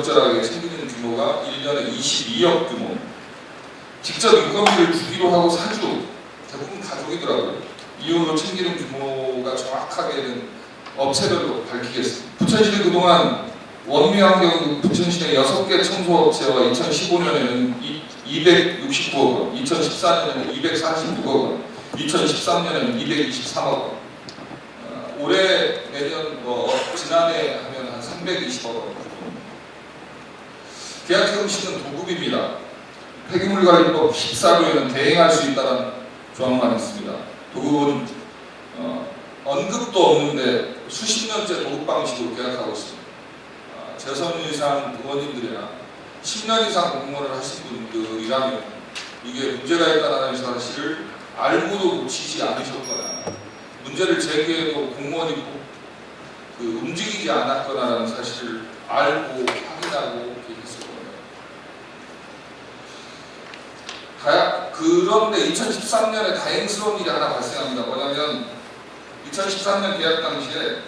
적절하게 챙기는 규모가 1년에 22억 규모. 직접 인건비를 주기로 하고 사주 대부분 가족이더라고요. 이윤으로 챙기는 규모가 정확하게는 업체별로 밝히겠습니다. 부천시는 그동안 원미 환경 부천시내 6개 청소업체와 2015년에는 269억 원, 2014년에는 246억 원, 2013년에는 223억 원, 어, 올해 내년 뭐 지난해 하면 한 320억 원. 시는 도급입니다. 폐기물 관리법 14조에는 대행할 수 있다는 조항만 있습니다. 도급은 어, 언급도 없는데 수십 년째 도급 방식으로 계약하고 있습니다. 아, 재선 이상 의원님들이나 10년 이상 공무원을 하신 분들이라면 이게 문제가 있다는 사실을 알고도 고치지 않으셨거나 문제를 제기해도 공무원이 꼭그 움직이지 않았거나라는 사실을 알고 확인하고 했을 겁니다. 다, 그런데 2013년에 다행스러운 일이 하나 발생합니다. 뭐냐면 2013년 계약 당시에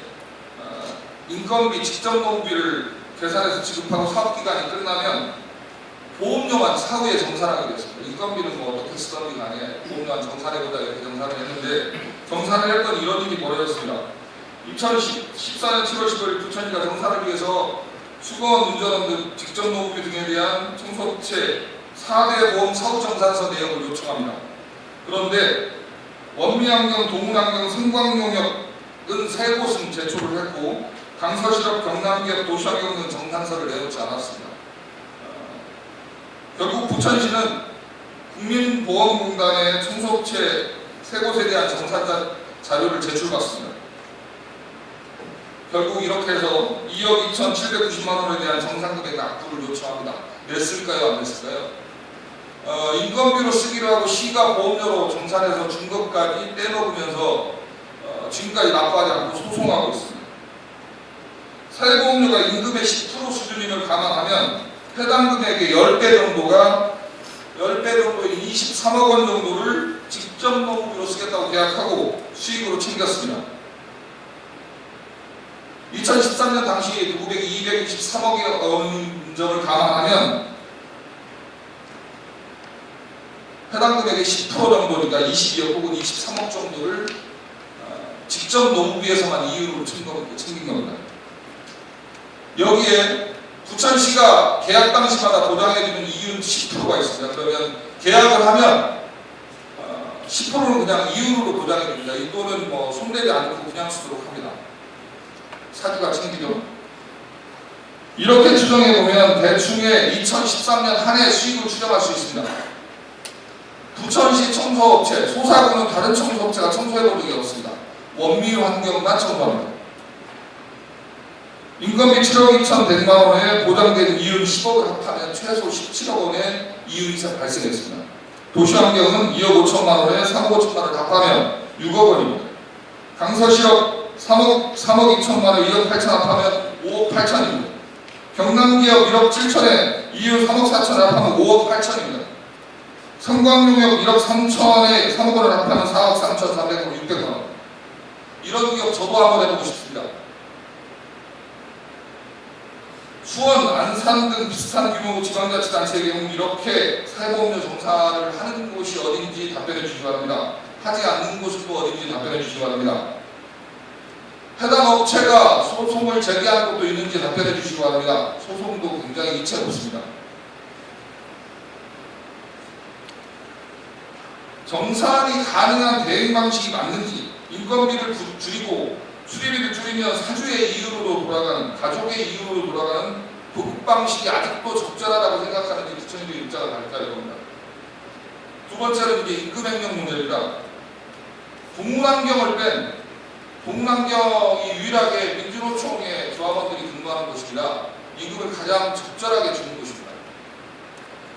어, 인건비 직접 노무비를 계산해서 지급하고 사업 기간이 끝나면 보험료만 사후에 정산하게 됐습니다. 인건비는 뭐 어떻게 쓰던지 간에 보험료만 정산해보자 이렇게 정산을 했는데 정산을 했던 이런 일이 벌어졌습니다. 2014년 7월 15일 부천시가 정산을 위해서 수거원 운전원 등 직접 노무비 등에 대한 청소업체 4대 보험 사후정산서 내역을 요청합니다. 그런데 원미환경, 동문환경, 성광용역은 세 곳은 제출을 했고 강서실업, 경남기업, 도시환경 등 정산서를 내놓지 않았습니다. 어, 결국 부천시는 국민보험공단의 청소업체 세 곳에 대한 정산 자- 자료를 제출받습니다. 결국 이렇게 해서 2억 2,790만 원에 대한 정상금액 납부를 요청합니다. 냈을까요? 안 냈을까요? 어, 인건비로 쓰기로 하고 시가 보험료로 정산해서 준 것까지 떼먹으면서 어, 지금까지 납부하지 않고 소송하고 있습니다. 사회보험료가 임금의 10% 수준임을 감안하면 해당 금액의 10배 정도가 10배 정도인 23억 원 정도를 직접 노무비로 쓰겠다고 계약하고 수익으로 챙겼습니다. 2013년 당시 누구백이 223억의 원 점을 감안하면 해당 금액의 10% 정도니까 22억 혹은 23억 정도를 어, 직접 노무비에서만 이윤으로 챙긴 겁니다. 여기에 부천시가 계약 당시마다 보장해주는 이윤 10%가 있습니다. 그러면 계약을 하면 어, 10%는 그냥 이윤으로 보장해줍니다. 이 돈은 뭐 손대지 않고 그냥 쓰도록 합니다. 사주가 챙기죠. 이렇게 추정해 보면 대충의 2013년 한 해 수익을 추정할 수 있습니다. 부천시 청소업체, 소사구는 다른 청소업체가 청소해 본 적이 없습니다. 원미 환경만 청소합니다. 인건비 7억 2천 100만 원에 보장되는 이윤 10억을 합하면 최소 17억 원의 이윤이 발생했습니다. 도시환경은 2억 5천만 원에 3억 5천만 원을 합하면 6억 원입니다. 강서시역 3억, 3억 2천만 원 2억 8천 합하면 5억 8천입니다. 경남기업 1억 7천에 이윤 3억 4천 합하면 5억 8천입니다. 성광용역 1억 3천에 3억 원을 합하면 4억 3천 3백원 600만 원. 이런 기업 저도 한번 해보고 싶습니다. 수원, 안산 등 비슷한 규모 지방자치단체의 경우 이렇게 사회보험료 정산을 하는 곳이 어딘지 답변해 주시기 바랍니다. 하지 않는 곳은 또 어딘지 답변해 주시기 바랍니다. 해당 업체가 소송을 제기한 곳도 있는지 답변해 주시기 바랍니다. 소송도 굉장히 이채롭습니다. 정산이 가능한 대응 방식이 맞는지 인건비를 부- 줄이고 수리비를 줄이면 사주의 이윤으로 돌아가는 가족의 이윤으로 돌아가는 도급 방식이 아직도 적절하다고 생각하는지 부처님의 입장을 밝혀야 됩니다. 두 번째는 이제 임금행령 문제입니다. 동문환경을 뺀 동문환경이 유일하게 민주노총의 조합원들이 근무하는 곳입니다. 임금을 가장 적절하게 주는 곳입니다.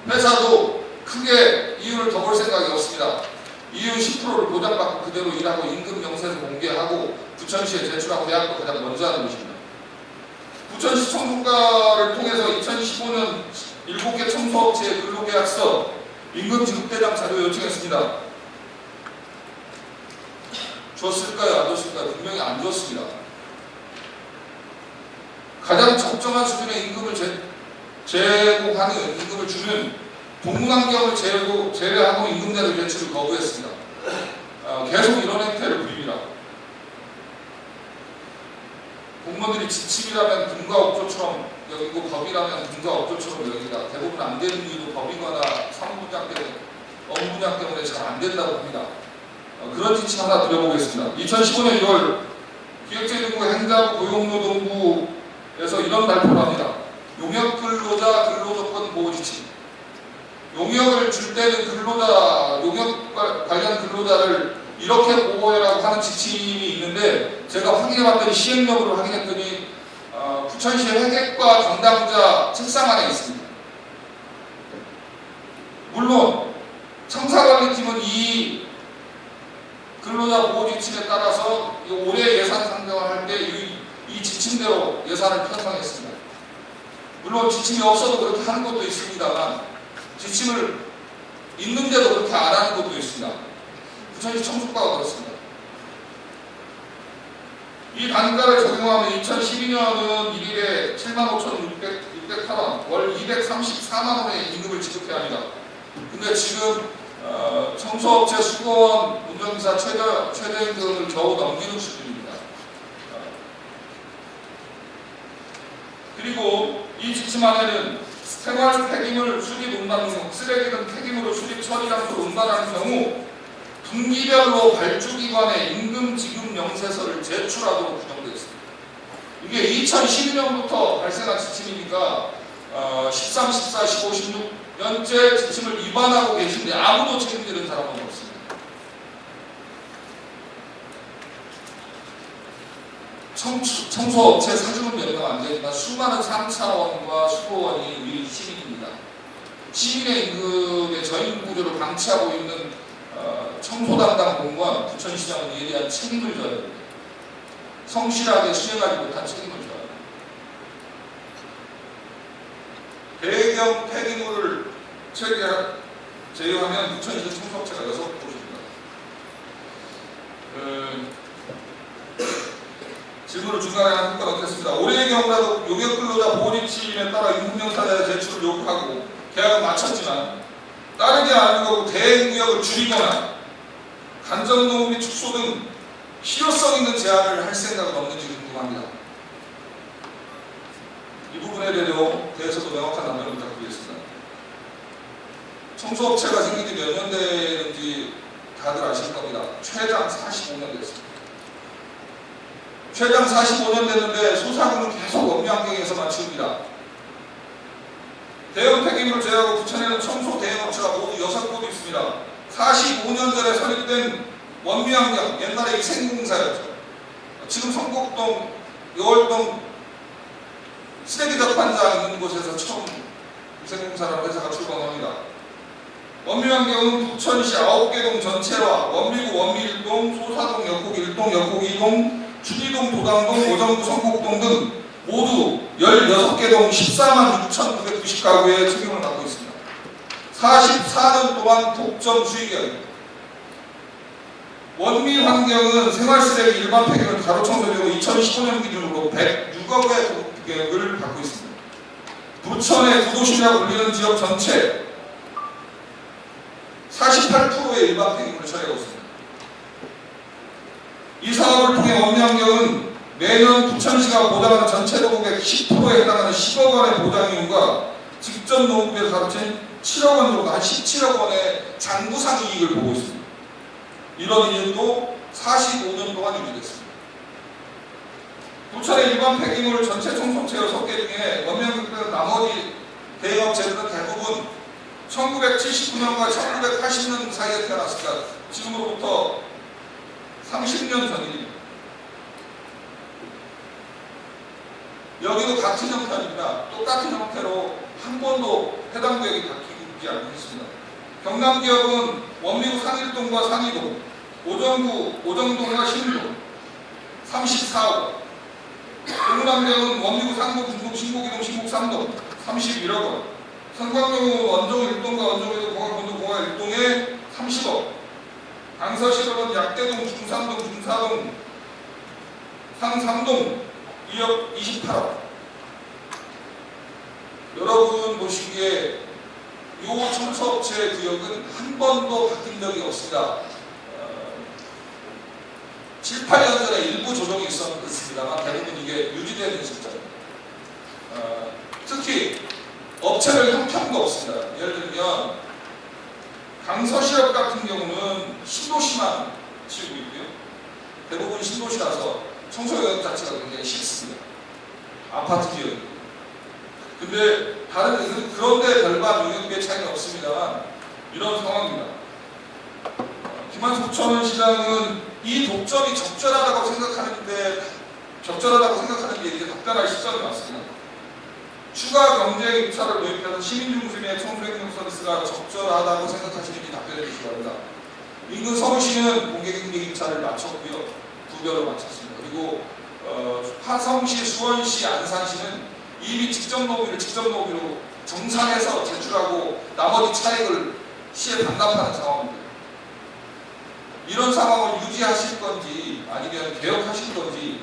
회사도 크게 이윤을 더 볼 생각이 없습니다. 이윤 10%를 보장받고 그대로 일하고 임금 명세서 공개하고 부천시에 제출하고 대학도 가장 먼저 하는 것입니다. 부천시 청소과를 통해서 2015년 7개 청소업체의 근로계약서 임금 지급대장 자료 요청했습니다. 줬을까요? 안 줬을까요? 분명히 안 줬습니다. 가장 적정한 수준의 임금을 제- 제공하는 임금을 주는 동문환경을 제외고, 제외하고 임금제도 제출을 거부했습니다. 어, 계속 이런 행태를 부립니다. 공무원들이 지침이라면 금과 업조처럼 여기고 법이라면 금과 업조처럼 여기다 대부분 안 되는 이유도 법이거나 사무분장 때문에 업무분장 때문에 잘 안 된다고 합니다. 어, 그런 지침 하나 드려보겠습니다. 2015년 6월 기획재정부 행자부 고용노동부에서 이런 발표를 합니다. 용역 근로자 근로조건 보호 지침. 용역을 줄 때는 근로자, 용역 관- 관련 근로자를 이렇게 보호해라고 하는 지침이 있는데 제가 확인해봤더니 시행 여부를 확인했더니 어, 부천시 회계과 담당자 책상 안에 있습니다. 물론 청사관리팀은 이 근로자 보호 지침에 따라서 이 올해 예산 상정을 할 때 이 지침대로 예산을 편성했습니다. 물론 지침이 없어도 그렇게 하는 것도 있습니다만 지침을 있는데도 그렇게 안 하는 것도 있습니다. 부천시 청소과가 그렇습니다. 이 단가를 적용하면 2012년은 1일에 75,608원, 월 234만 원의 임금을 지급해야 합니다. 근데 지금 어, 청소업체 수거원 운전기사 최대, 최저임금을 겨우 넘기는 수준입니다. 어. 그리고 이 지침 안에는 생활 폐기물 수립 운반 등 쓰레기 등 폐기물을 수립 처리 장소로 운반하는 경우 분기별로 발주기관에 임금 지급 명세서를 제출하도록 규정되어 있습니다. 이게 2012년부터 발생한 지침이니까 어, 13, 14, 15, 16년째 지침을 위반하고 계신데 아무도 책임지는 사람은 없습니다. 청소, 청소업체 몇명안 되지만 수많은 상차원과 수거원이 우리 시민입니다. 시민의 임금의 저임 구조를 방치하고 있는 어, 청소 담당 공무원 부천시장은 이에 대한 책임을 져야 됩니다. 성실하게 수행하지 못한 책임을 져야 합니다. 배경 폐기물을 처리하, 제외하면 부천시 청소업체가 여섯 곳입니다. 그, 질문을 중간에 하는 것 같겠습니다. 올해의 경우라도 용역 근로자 보호지침에 따라 임금명사자의 제출을 요구하고 계약을 마쳤지만 따르지 않은 거고 대행구역을 줄이거나 간접노무 및 축소 등 실효성 있는 제한을 할 생각은 없는지 궁금합니다. 이 부분에 대해서- 대해서도 명확한 답변을 부탁드리겠습니다. 청소업체가 생긴 지 몇년 되는지 다들 아실 겁니다. 최장 45년 됐습니다. 최장 45년 됐는데 소사구는 계속 업무환경에서만 치웁니다. 대형 폐기물을 제외하고 부천에는 청소 대행업체가 모두 6곳 있습니다. 45년 전에 설립된 원미환경, 옛날에 위생공사였죠. 지금 성곡동, 여월동 쓰레기 접판장 있는 곳에서 처음 위생공사라는 회사가 출범합니다. 원미환경은 부천시 9개 동 전체와 원미구 원미일동, 소사동, 역곡 1동, 역곡 2동, 추리동, 도당동, 오정구, 성곡동 등 모두 16개 동 14만 6,990가구의 책임을 맡고 있습니다. 44년 동안 독점 수익이었습니다. 원미 환경은 생활 쓰레기 일반 폐기물 가로 청소되고 2015년 기준으로 106억의 계획을 받고 있습니다. 부천의 구도시라고 불리는 지역 전체 48%의 일반 폐기물을 처리하고 있습니다. 이 사업을 통해 원미환경은 매년 부천시가 보장하는 전체 도급의 10%에 해당하는 10억 원의 보장 이윤과 직접 농업에서 합친 7억 원 정도, 한 17억 원의 장부상 이익을 보고 있습니다. 이런 이윤도 45년 동안 유지됐습니다. 부천의 일반 폐기물 전체 청소체 6개 중에 원명국들은 나머지 대형업체들은 대부분 1979년과 1980년 사이에 태어났습니다. 지금으로부터 30년 전입니다. 여기도 같은 형편입니다. 똑같은 형태로 한 번도 해당 구역이 바뀌지 않고 있습니다. 경남 지역은 원미구 상일동과 상이동, 오정구, 오정동과 신동 34억, 동남 지역은 원미구 상동, 중동, 신곡이동, 신곡 3동 31억 원, 성광동은 원종 1동과 원종 1동, 공항본도 공항 1동에 30억, 강서시설은 약대동, 상삼동 2억 28억. 여러분 보시기에 요 청소업체 구역은 한 번도 바뀐 적이 없습니다. 어, 7, 8년 전에 일부 조정이 있었습니다만 대부분 이게 유지되는 숫자입니다. 어, 특히 업체별 형평도 없습니다. 예를 들면 강서시업 같은 경우는 신도시만 치고 있고요. 대부분 신도시라서 청소용 자체가 굉장히 쉽습니다. 아파트 지역. 근데 다른 그런데 별반 용역비의 차이는 없습니다만 이런 상황입니다. 어, 김한숙 시장은 이 독점이 적절하다고 생각하는데 적절하다고 생각하는 게 이제 답변할 시점이 왔습니다. 추가 경쟁 입찰을 도입해서 시민 중심의 청소행정 서비스가 적절하다고 생각하시는지 답변해 주시기 바랍니다. 인근 서울시는 공개경쟁 입찰을 마쳤고요. 구별로 마쳤습니다. 그리고 어, 화성시, 수원시, 안산시는 이미 직접 노비를 직접 노비로 정산해서 제출하고 나머지 차액을 시에 반납하는 상황입니다. 이런 상황을 유지하실 건지 아니면 개혁하실 건지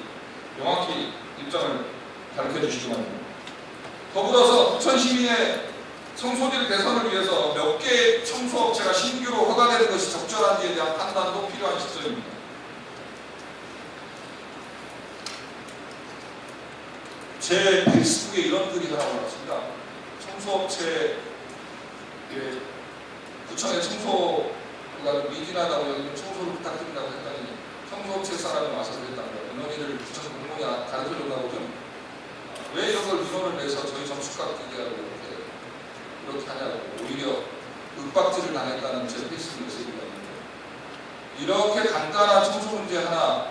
명확히 입장을 밝혀 주시기 바랍니다. 더불어서 부천 시민의 청소질 개선을 위해서 몇 개의 청소업체가 신규로 허가되는 것이 적절한지에 대한 판단도 필요한 시점입니다. 제 페이스북에 이런 글이 하나 올랐습니다. 청소업체 예, 구청의 청소가 미진하다고 여기는 청소를 부탁드린다고 했더니 청소업체 사람이 와서 그랬답니다. 민원인을 구청 공무원이 가르쳐준다고 좀왜 이런 걸 민원을 내서 저희 점수값 기계하고 이렇게 이렇게 하냐고 오히려 윽박질을 당했다는 제 페이스북 메시지가 있는데 이렇게 간단한 청소 문제 하나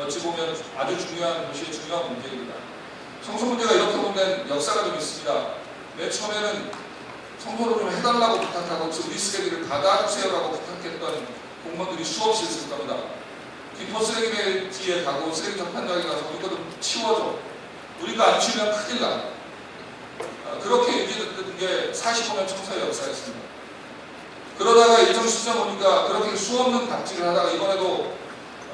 어찌 보면 아주 중요한 도시의 중요한 문제입니다. 청소 문제가 이렇게 보면 역사가 좀 있습니다. 맨 처음에는 청소를 좀 해달라고 부탁하고 우리 쓰레기를 받아주세요라고 부탁했던 공무원들이 수없이 있을 겁니다. 김포 쓰레기 배지에 가고 쓰레기 접판장에 가서 우리 거좀 치워줘. 우리가 안 치우면 큰일 나. 아, 그렇게 유지됐던 게 45년 청소의 역사였습니다. 그러다가 일정 시점 보니까 그렇게 수없는 갑질을 하다가 이번에도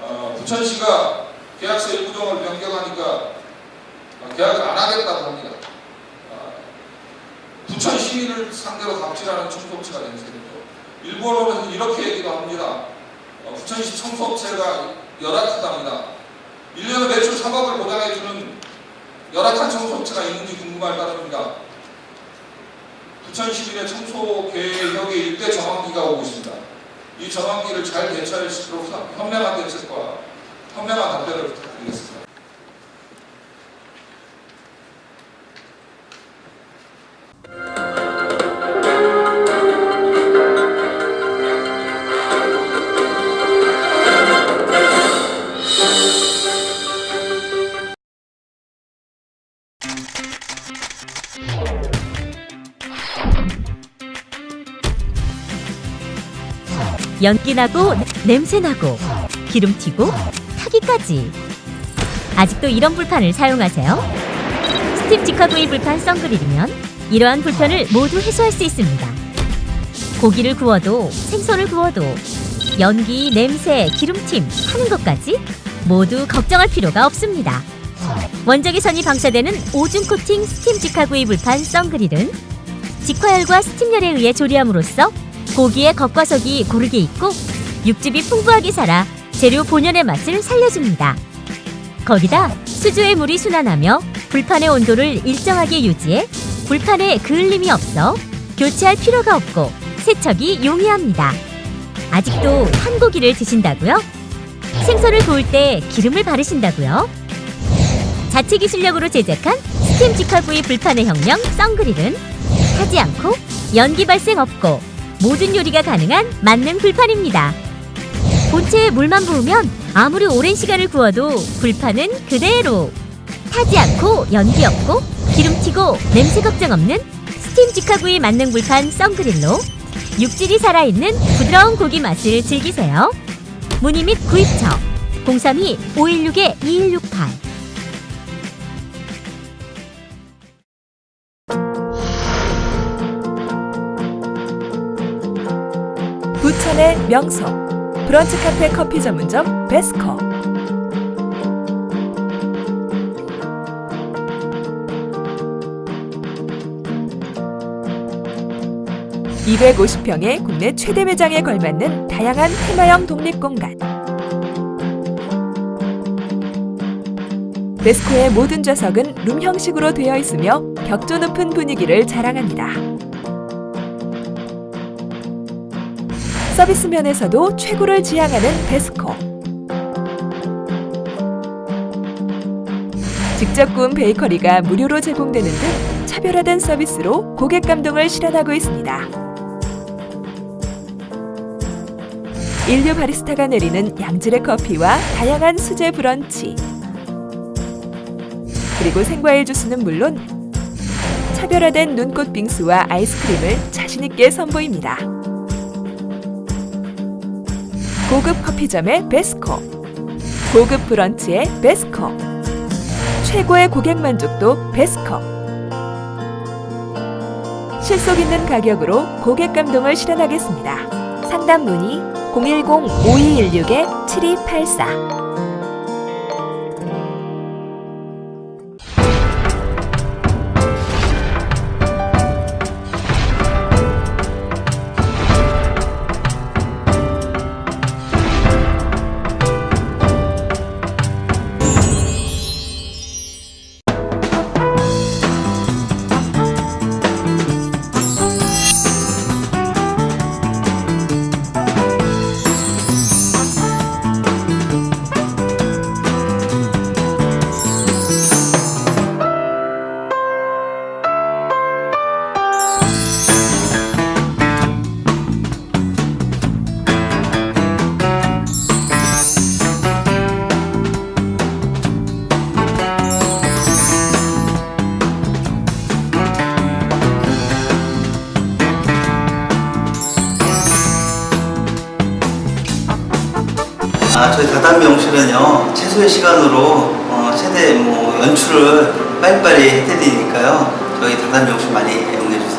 어, 부천시가 계약서 일부종을 변경하니까 어, 계약을 안 하겠다고 합니다. 어, 부천 시민을 상대로 갑질하는 청소업체가. 일부 언론에서는 이렇게 얘기도 합니다. 어, 부천시 청소업체가 열악하답니다. 1년에 매출 3억을 보장해주는 열악한 청소업체가 있는지 궁금할 따름입니다. 부천 시민의 청소 개혁의 일대 전환기가 오고 있습니다. 이 전환기를 잘 대처할 수 있도록 현명한 대책과 현명한 답변을 부탁드리겠습니다. 연기 나고 냄새 나고 기름 튀고 타기까지 아직도 이런 불판을 사용하세요? 스팀 직화구이 불판 썬그릴이면 이러한 불편을 모두 해소할 수 있습니다. 고기를 구워도 생선을 구워도 연기, 냄새, 기름짐 하는 것까지 모두 걱정할 필요가 없습니다. 원적외선이 방사되는 오줌 코팅 스팀 직화구이 불판 썬그릴은 직화열과 스팀열에 의해 조리함으로써 고기의 겉과 속이 고르게 익고 육즙이 풍부하게 살아 재료 본연의 맛을 살려줍니다. 거기다 수조의 물이 순환하며 불판의 온도를 일정하게 유지해 불판에 그을림이 없어 교체할 필요가 없고 세척이 용이합니다. 아직도 탄 고기를 드신다고요? 생선을 구울 때 기름을 바르신다고요? 자체 기술력으로 제작한 스팀 직화구이 불판의 혁명 썬그릴은 타지 않고 연기 발생 없고 모든 요리가 가능한 만능 불판입니다. 본체에 물만 부으면 아무리 오랜 시간을 구워도 불판은 그대로 타지 않고 연기 없고 기름 튀고 냄새 걱정 없는 스팀 직화구이 만능 불판 썬그릴로 육질이 살아있는 부드러운 고기 맛을 즐기세요. 문의 및 구입처 032-516-2168 부천의 명소 브런치 카페 커피 전문점 베스커 250평의 국내 최대 매장에 걸맞는 다양한 테마형 독립공간. 베스코의 모든 좌석은 룸 형식으로 되어 있으며 격조 높은 분위기를 자랑합니다. 서비스 면에서도 최고를 지향하는 베스코. 직접 구운 베이커리가 무료로 제공되는 등 차별화된 서비스로 고객 감동을 실현하고 있습니다. 인류 바리스타가 내리는 양질의 커피와 다양한 수제 브런치. 그리고 생과일 주스는 물론 차별화된 눈꽃 빙수와 아이스크림을 자신있게 선보입니다. 고급 커피점의 베스코. 고급 브런치의 베스코. 최고의 고객 만족도 베스커. 실속 있는 가격으로 고객 감동을 실현하겠습니다. 상담 문의 010-5216-7284 저희 다단미 영실은요, 최소의 시간으로 어, 최대 뭐 연출을 빨리빨리 해드리니까요, 저희 다단미 영실 많이 이용해 주세요.